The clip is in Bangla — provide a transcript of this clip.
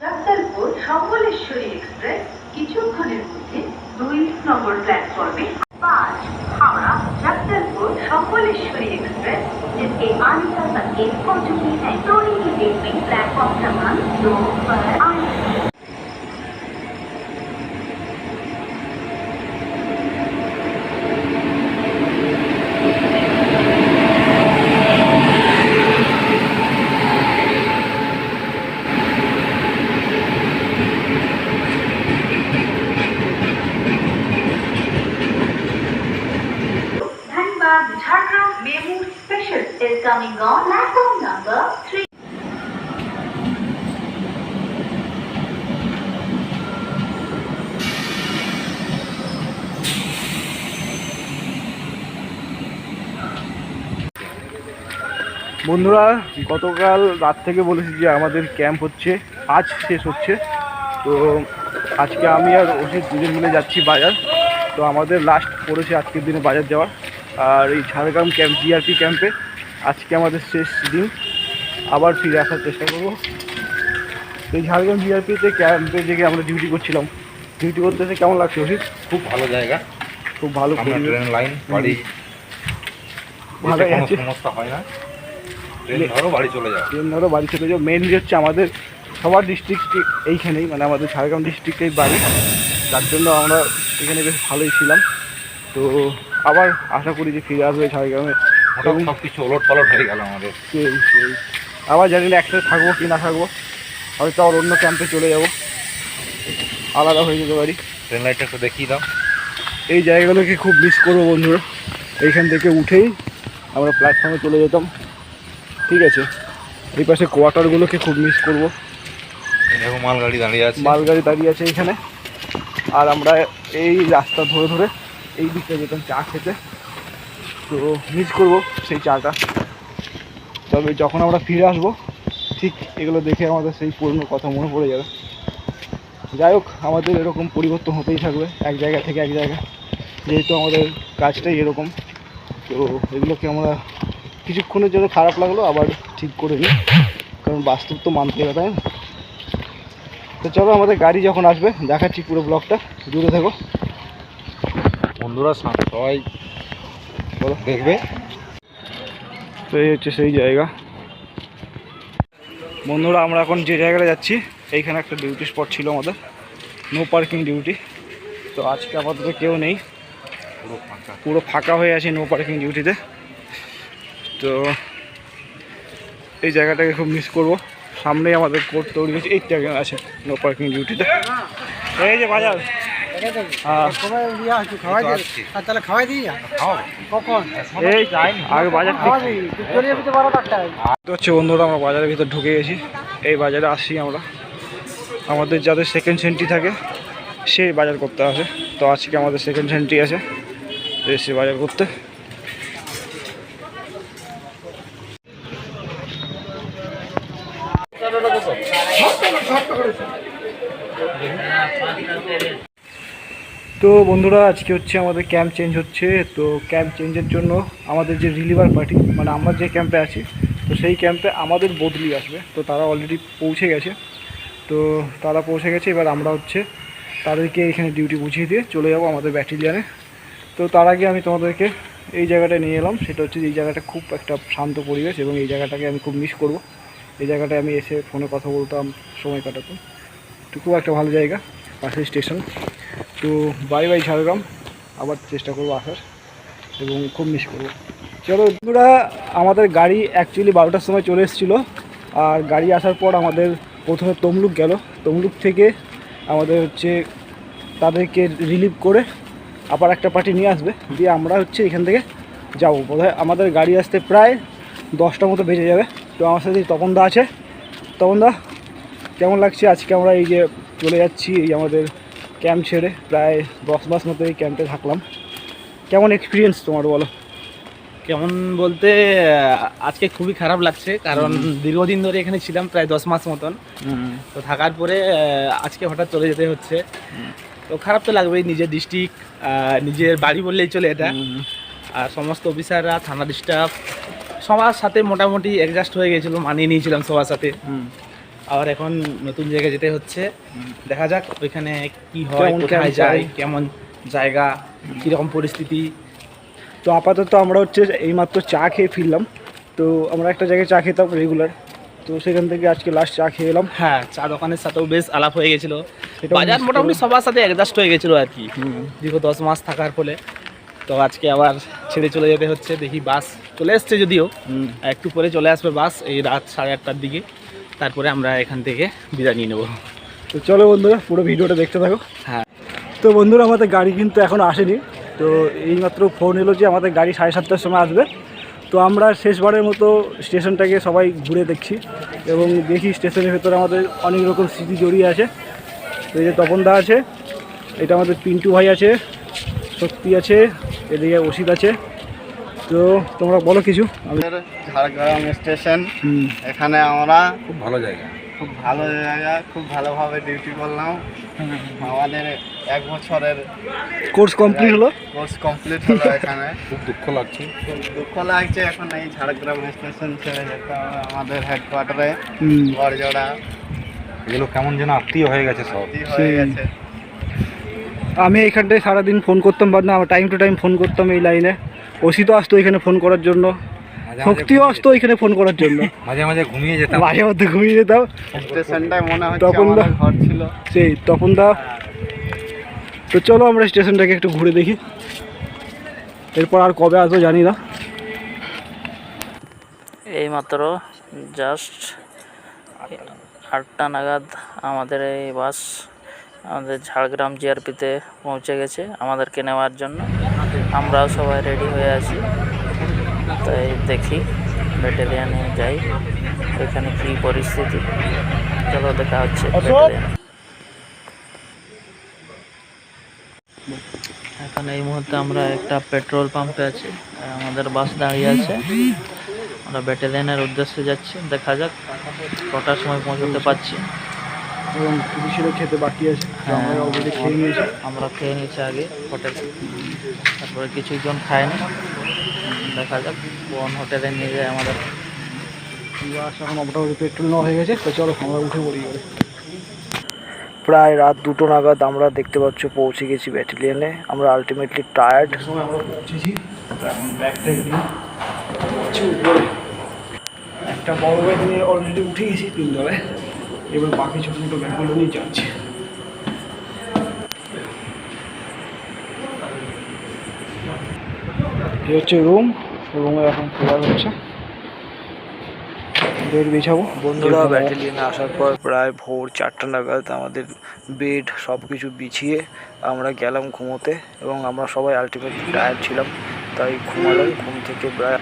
জগদলপুর সম্বলেশ্বরী এক্সপ্রেস কিছুক্ষণের মধ্যে দুই নম্বর প্ল্যাটফর্মে पाँच हावड़ा जगदलपुर सम्बलेश्वरी एक्सप्रेस जिसके आने का संकेत हो चुकी है ट्रोली की डेट में प्लेटफॉर्म क्रमांक दो पर आई coming on platform number 3. বন্ধুরা, গতকাল রাত থেকে বলেছি যে আমাদের ক্যাম্প হচ্ছে, আজ শেষ হচ্ছে। তো আজকে আমি আর ওষুধ দুজন মিলে যাচ্ছি বাজার। তো আমাদের লাস্ট পড়েছে আজকের দিনে বাজার যাওয়ার। আর এই ঝাড়গ্রাম ক্যাম্প জিআরপি ক্যাম্পে আজকে আমাদের শেষ দিন। আবার ফিরে আসার চেষ্টা করব। এই ঝাড়গ্রাম জিআরপিতে ক্যাম্পে যে আমরা ডিউটি করছিলাম। ডিউটি করতে এসে কেমন লাগছে ওষুধ খুব ভালো জায়গা। খুব ভালো ট্রেন লাইন বাড়ি। ভালো আছে। সমস্যা হয় না। ট্রেন ধরো বাড়ি চলে যাও। ট্রেন ধরো বাড়ি চলে যাও। মেনলি হচ্ছে আমাদের সবার ডিস্ট্রিক্ট এইখানেই মানে আমাদের ঝাড়গ্রাম ডিস্ট্রিক্টেই বাড়ি। যার জন্য আমরা এখানে বেশ ভালোই ছিলাম। তো আবার আশা করি যে ফিরে আসবে ঝাড়গ্রামে। হঠাৎ সব কিছু ওলট পালট হয়ে গেল আমাদের। আবার জানি না একসাথে থাকব কি না থাকব হয়তো আবার অন্য ক্যাম্পে চলে যাব। আলাদা হয়ে যেতে পারি। ট্রেন লাইটটা একটু দেখিয়ে দাও। এই জায়গাগুলোকে খুব মিস করব বন্ধুরা। এইখান থেকে উঠেই আমরা প্ল্যাটফর্মে চলে যেতাম। ঠিক আছে? এই পাশে কোয়ার্টারগুলোকে খুব মিস করব। দেখো মালগাড়ি দাঁড়িয়ে আছে। মালগাড়ি দাঁড়িয়ে আছে এইখানে আর আমরা এই রাস্তা ধরে ধরে এই দিকটা যেতাম চা খেতে। তো মিস করব সেই চাটা। তবে যখন আমরা ফিরে আসব, ঠিক এগুলো দেখে আমাদের সেই পুরনো কথা মনে পড়ে যাবে। যাই হোক, আমাদের এরকম পরিবর্তন হতেই থাকবে, এক জায়গা থেকে এক জায়গা। যেহেতু আমাদের কাজটাই এরকম, তো এগুলোকে আমরা কিছুক্ষণের জন্য খারাপ লাগল, আবার ঠিক করে নিই। কারণ বাস্তব তো মানতে হবে, তাই না? তো চলো, আমাদের গাড়ি যখন আসবে, দেখাচ্ছি পুরো ব্লগটা। দূরে থাকো। বন্ধুরা সবাই বলো, দেখবে। তো এই হচ্ছে সেই জায়গা। বন্ধুরা, আমরা এখন যে জায়গাটা যাচ্ছি, এইখানে একটা ডিউটি স্পট ছিল আমাদের। নো পার্কিং ডিউটি তো আজকে আপাতত কেউ নেই। পুরো ফাঁকা হয়ে আছে নো পার্কিং ডিউটিতে তো। এই জায়গাটাকে খুব মিস করব। সামনেই আমাদের কোর্ট তৈরি হয়েছে এই জায়গা আছে নো পার্কিং ডিউটিতে এই যে বাজার। এই আগে হচ্ছে বন্ধুরা, আমরা বাজারের ভিতর ঢুকে গেছি। এই বাজারে আসি আমরা। আমাদের যাদের সেকেন্ড সেন্ট্রি থাকে, সেই বাজার করতে আসে। তো আজকে আমাদের সেকেন্ড সেন্ট্রি আছে, এসে বাজার করতে। তো বন্ধুরা, আজকে হচ্ছে আমাদের ক্যাম্প চেঞ্জ হচ্ছে। তো ক্যাম্প চেঞ্জের জন্য আমাদের যে রিলিভার পার্টি মানে আমরা যে ক্যাম্পে আছি, তো সেই ক্যাম্পে আমাদের বদলি আসবে। তো তারা অলরেডি পৌঁছে গেছে। তো তারা পৌঁছে গেছে, এবার আমরা হচ্ছে তাদেরকে এখানে ডিউটি বুঝিয়ে দিয়ে চলে যাব আমাদের ব্যাটালিয়ানে তো তার আগে আমি তোমাদেরকে এই জায়গাটা নিয়ে এলাম। সেটা হচ্ছে এই জায়গাটা খুব একটা শান্ত পরিবেশ এবং এই জায়গাটাকে আমি খুব মিস করব। এই জায়গাটায় আমি এসে ফোনে কথা বলতাম, সময় কাটাতাম। তো খুব একটা ভালো জায়গা, পাশের স্টেশন তো বাই বাই ঝাড়গ্রাম। আবার চেষ্টা করব আসার এবং খুব মিস করব। চলো বন্ধুরা, আমাদের গাড়ি অ্যাকচুয়ালি বারোটার সময় চলে এসেছিল। আর গাড়ি আসার পর আমাদের প্রথমে তমলুক গেল। তমলুক থেকে আমাদের হচ্ছে তাদেরকে রিলিভ করে আবার একটা পার্টি নিয়ে আসবে। দিয়ে আমরা হচ্ছে এখান থেকে যাব। বোধহয় আমাদের গাড়ি আসতে প্রায় দশটা মতো বেজে যাবে। তো আমার সাথে তপন দা আছে। তপন দা কেমন লাগছে? আজকে আমরা এই যে চলে যাচ্ছি, এই আমাদের ক্যাম্প ছেড়ে প্রায় দশ মাস মতো এই ক্যাম্পে থাকলাম। কেমন এক্সপিরিয়েন্স তোমার বলো? কেমন বলতে আজকে খুবই খারাপ লাগছে কারণ দীর্ঘদিন ধরে এখানে ছিলাম প্রায় দশ মাস মতন। তো থাকার পরে আজকে হঠাৎ চলে যেতে হচ্ছে। তো খারাপ তো লাগবেই নিজের ডিস্ট্রিক্ট নিজের বাড়ি বললেই চলে এটা। আর সমস্ত অফিসাররা থানার স্টাফ সবার সাথে মোটামুটি অ্যাডজাস্ট হয়ে গেছিল মানিয়ে নিয়েছিলাম সবার সাথে। আবার এখন নতুন জায়গায় যেতে হচ্ছে। দেখা যাক ওইখানে কি হয় কোথায় যায় কেমন জায়গা কীরকম পরিস্থিতি। তো আপাতত আমরা হচ্ছে এইমাত্র চা খেয়ে ফিরলাম। তো আমরা একটা জায়গায় চা খেতাম রেগুলার তো সেখান থেকে আজকে লাস্ট চা খেয়ে এলাম। হ্যাঁ চা দোকানের সাথেও বেশ আলাপ হয়ে গেছিল। বাজার মোটামুটি সবার সাথে অ্যাডজাস্ট হয়ে গেছিল আর কি। দীর্ঘ দশ মাস থাকার ফলে। তো আজকে আবার ছেড়ে চলে যেতে হচ্ছে দেখি বাস চলে এসছে যদিও। একটু পরে চলে আসবে বাস এই রাত সাড়ে আটটার দিকে। তারপরে আমরা এখান থেকে বিদায় নিয়ে নেব। তো চলো বন্ধুরা পুরো ভিডিওটা দেখতে থাকো। হ্যাঁ। তো বন্ধুরা আমাদের গাড়ি কিন্তু এখনও আসেনি। তো এইমাত্র ফোন এলো যে আমাদের গাড়ি সাড়ে সাতটার সময় আসবে। তো আমরা শেষবারের মতো স্টেশনটাকে সবাই ঘুরে দেখছি এবং দেখি স্টেশনের ভেতরে আমাদের অনেক রকম স্মৃতি জড়িয়ে আছে। তো এই যে তপনদা আছে এটা আমাদের পিন্টু ভাই আছে শক্তি আছে এদিকে অসিত আছে। তো তোমরা বলো কিছু। আমাদের ঝাড়গ্রাম স্টেশন। এখানে আমরা খুব ভালো জায়গা। খুব ভালো জায়গা খুব ভালোভাবে ডিউটি করলাম। আমাদের এক বছরের কোর্স কমপ্লিট হলো? কোর্স কমপ্লিট হলো এখানে। খুব দুঃখ লাগছে। খুব দুঃখ লাগছে এখন এই ঝাড়গ্রাম স্টেশন ছেড়ে যেতে হবে আমাদের হেডকোয়ার্টারে বড়জোড়া। এগুলো কেমন যেন আত্মীয় হয়ে গেছে সব। হয়ে গেছে। আমি এইখানটায় সারাদিন ফোন করতাম বা না টাইম টু টাইম ফোন করতাম এই লাইনে অসিতও আসতো এখানে ফোন করার জন্য। শক্তিও আসতো এখানে ফোন করার জন্য। মাঝে মাঝে ঘুমিয়ে যেতাম। মাঝে মধ্যে ঘুমিয়ে যেতাম। স্টেশনটাই মনে হচ্ছে তখন তো- ঘর ছিল। সেই তখন দা। তো চলো আমরা স্টেশনটাকে একটু ঘুরে দেখি। এরপর আর কবে আসব জানি না। এইমাত্র জাস্ট আটটা নাগাদ আমাদের এই বাস আমাদের ঝাড়গ্রাম জিআরপিতে পৌঁছে গেছে আমাদেরকে নেওয়ার জন্য। আমরাও সবাই রেডি হয়ে আছি। তাই দেখি ব্যাটালিয়ানে যাই। এখানে কী পরিস্থিতি? চলো দেখা হচ্ছে এখন এই মুহূর্তে আমরা একটা পেট্রোল পাম্পে আছি। আমাদের বাস দাঁড়িয়ে আছে। আমরা ব্যাটালিয়নের উদ্দেশ্যে যাচ্ছি। দেখা যাক কটার সময় পৌঁছতে পারছি। এবং কিছু খেতে বাকি আছে আমরা হ্যাঁ। অলরেডি খেয়ে নিয়েছি। আমরা খেয়ে নিয়েছি আগে হোটেল। তারপরে কিছুজন খায়নি। দেখা যাক কোন হোটেলে নিয়ে যায় আমাদের। এখন মোটামুটি পেট্রোল নেওয়া হয়ে গেছে তো চলো আমরা উঠে পড়ি এবারে। প্রায় রাত দুটো নাগাদ আমরা দেখতে পাচ্ছ পৌঁছে গেছি ব্যাটালিয়নে আমরা আলটিমেটলি টায়ার্ড একটা বড় ব্যাগ নিয়ে অলরেডি উঠে গেছি তিনতলায়। এবার বাকি ছোটো ছোটো ব্যাগগুলো নিয়ে যাচ্ছি। এই হচ্ছে রুম রুমে এখন খোলা হচ্ছে বেড বিছাবো। বন্ধুরা ব্যাটালিয়নে আসার পর প্রায় ভোর চারটা নাগাদ আমাদের বেড সব কিছু বিছিয়ে আমরা গেলাম ঘুমোতে এবং আমরা সবাই আলটিমেটলি টায়ার্ড ছিলাম তাই ঘুমালাম। ঘুম থেকে প্রায়